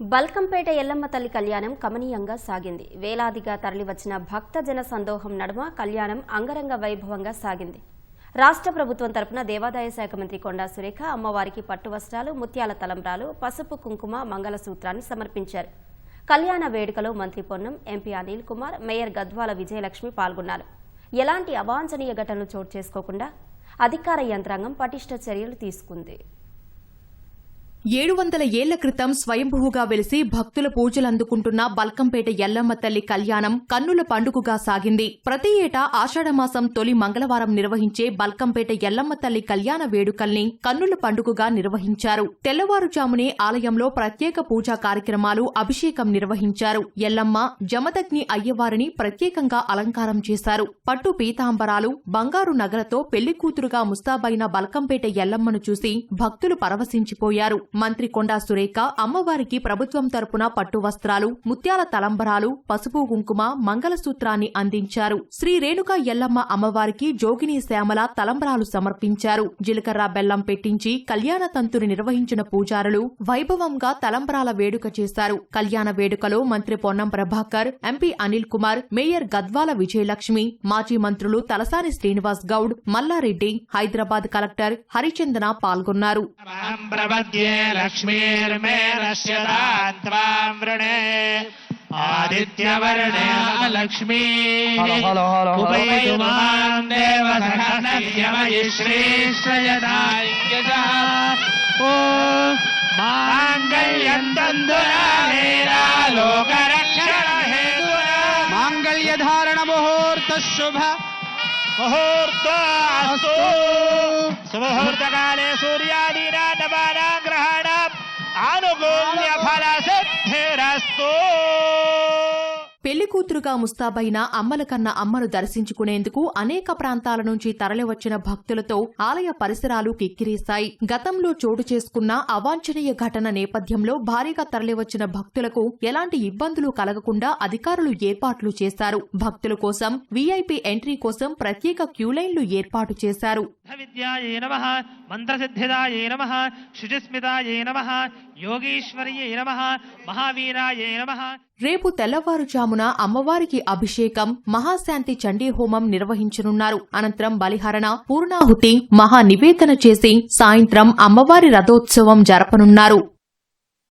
బల్కంపేట ఎల్లమ్మ తల్లి కళ్యాణం కమనీయంగా సాగింది. వేలాదిగా తరలివచ్చిన భక్తజన సందోహం నడుమ కళ్యాణం అంగరంగ వైభవంగా సాగింది. రాష్ట్ర ప్రభుత్వం తరపున దేవాదాయ శాఖ మంత్రి కొండా సురేఖ అమ్మవారికి పట్టు వస్త్రాలు ముత్యాల తలంబ్రాలు పసుపు కుంకుమ మంగళసూత్రాన్ని సమర్పించారు. కళ్యాణ వేడుకలో మంత్రి పొన్నం ఎంపీ అనిల్ కుమార్ మేయర్ గద్వాల విజయలక్ష్మి పాల్గొన్నారు. ఎలాంటి అవాంఛనీయ ఘటనలు చోటు చేసుకోకుండా అధికార యంత్రాంగం పటిష్ట చర్యలు తీసుకుంది. ఏడు వందల ఏళ్ళ క్రితం స్వయంభూగా వెలిసి భక్తుల పూజలందుకుంటున్న బల్కంపేట ఎల్లమ్మ తల్లి కళ్యాణం కన్నుల పండుగగా సాగింది. ప్రతి ఏటా ఆషాఢమాసం తొలి మంగళవారం నిర్వహించే బల్కంపేట ఎల్లమ్మ తల్లి కళ్యాణ వేడుకల్ని కన్నుల పండుగగా నిర్వహించారు. తెల్లవారుజామునే ఆలయంలో ప్రత్యేక పూజా కార్యక్రమాలు అభిషేకం నిర్వహించారు. ఎల్లమ్మ జమదగ్ని అయ్యవారిని ప్రత్యేకంగా అలంకారం చేశారు. పట్టు పీతాంబరాలు బంగారు నగలతో పెళ్ళి కూతురుగా ముస్తాబైన బల్కంపేట ఎల్లమ్మను చూసి భక్తులు పరవశించిపోయారు. మంత్రి కొండా సురేఖ అమ్మవారికి ప్రభుత్వం తరపున పట్టు వస్త్రాలు ముత్యాల తలంబరాలు పసుపు కుంకుమ మంగళసూత్రాన్ని అందించారు. శ్రీ రేణుక ఎల్లమ్మ అమ్మవారికి జోగిని శ్యామల తలంబరాలు సమర్పించారు. జీలకర్ర బెల్లం పెట్టించి కళ్యాణ తంతుని నిర్వహించిన పూజారులు వైభవంగా తలంబరాల వేడుక చేశారు. కళ్యాణ వేడుకలో మంత్రి పొన్నం ప్రభాకర్ ఎంపీ అనిల్ కుమార్ మేయర్ గద్వాల విజయలక్ష్మి మాజీ మంత్రులు తలసాని శ్రీనివాస్ గౌడ్ మల్లారెడ్డి హైదరాబాద్ కలెక్టర్ హరిచందన పాల్గొన్నారు. लक्ष्मीर्मे नश्यताम् त्वाम् वृणे। आदित्यवर्णे लक्ष्मी कुबैमाम् देवसखनयमयि श्रीश्रयदायजः ओ माङ्गल्यम् तन्दुरालोकरक्षण माङ्गल्यधारणमुहूर्तशुभ। मुहूर्त अस्तु शुभमुहूर्तकाले ¡Alocum! ¡Ya para, Seth! ¡Hira, పెళ్ళి కూతురుగా ముస్తాబైన అమ్మల కన్న అమ్మను దర్శించుకునేందుకు అనేక ప్రాంతాల నుంచి తరలివచ్చిన భక్తులతో ఆలయ పరిసరాలు కిక్కిరేశాయి. గతంలో చోటు చేసుకున్న అవాంఛనీయ ఘటన నేపథ్యంలో భారీగా తరలివచ్చిన భక్తులకు ఎలాంటి ఇబ్బందులు కలగకుండా అధికారులు ఏర్పాట్లు చేశారు. భక్తుల కోసం వీఐపీ ఎంట్రీ కోసం ప్రత్యేక క్యూలైన్లు ఏర్పాటు చేశారు. విద్యాయే మంత్రసిద్ధిదాయే నమ శుచిస్మితాయే నమ యోగీశ్వర్యే నమ మహావీరాయే నమ రేపు తెల్లవారుజామున అమ్మవారికి అభిషేకం మహాశాంతి చండీ హోమం నిర్వహించనున్నారు. అనంతరం బలిహరణ పూర్ణాహుతి మహా నివేదన చేసి సాయంత్రం అమ్మవారి రథోత్సవం జరపనున్నారు.